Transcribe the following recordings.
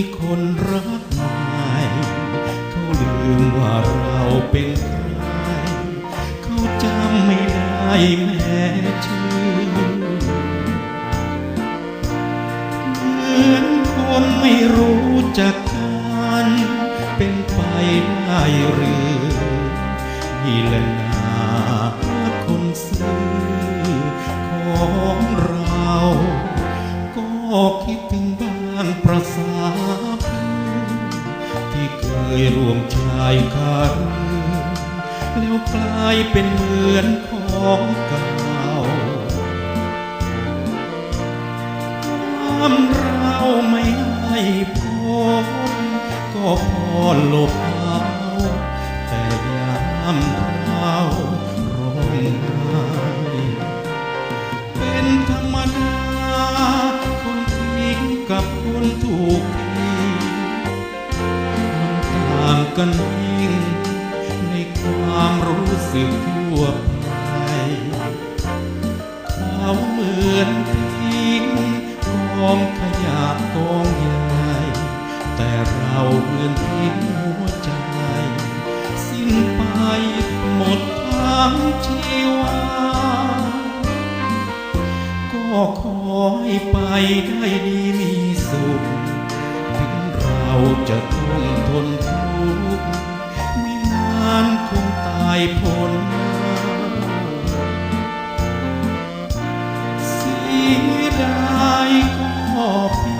มีคนรักใหม่เขาลืมว่าเราเป็นใครเขาจำไม่ได้แม้ชื่อเหมือนคนไม่รู้จักกันเป็นไปได้หรือนี่แหละนาคนซื่อ ยร่วมชายคารือแล้วกลายเป็นเหมือนของเก่าความเราไม่ให้พ้นก็พอหลบเอาแต่ยามเราร้องไห้เป็นธรรมดาคนทิ้งกับคนถูกทิ้างกันยิ่งในความรู้สึกทั่วไปเขาเหมือนทิ้งกองขยะกองใหญ่แต่เราเหมือนทิ้งหัวใจ สิ้นไปหมดทั้งชีวาก็ขอให้ไปได้ดีมีสุขถึงเราจะต้องทน พ้นหน้าเสียดายก็เพีย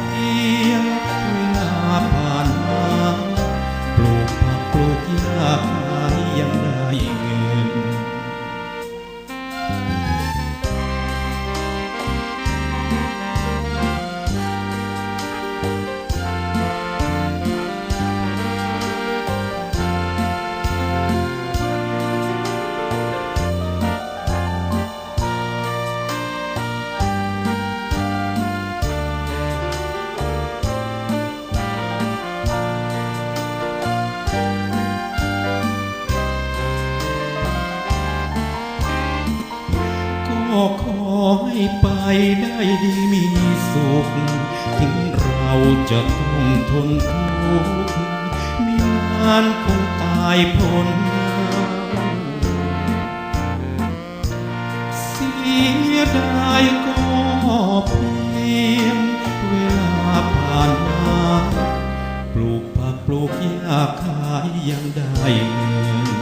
ให้ไปได้ดีมีสุข ถึงเราจะต้องทนทุกข์มีงานคงตายพ้นเสียดายก็เพียงเวลาผ่านมาปลูกผักปลูกหญ้าขายยังได้เงิน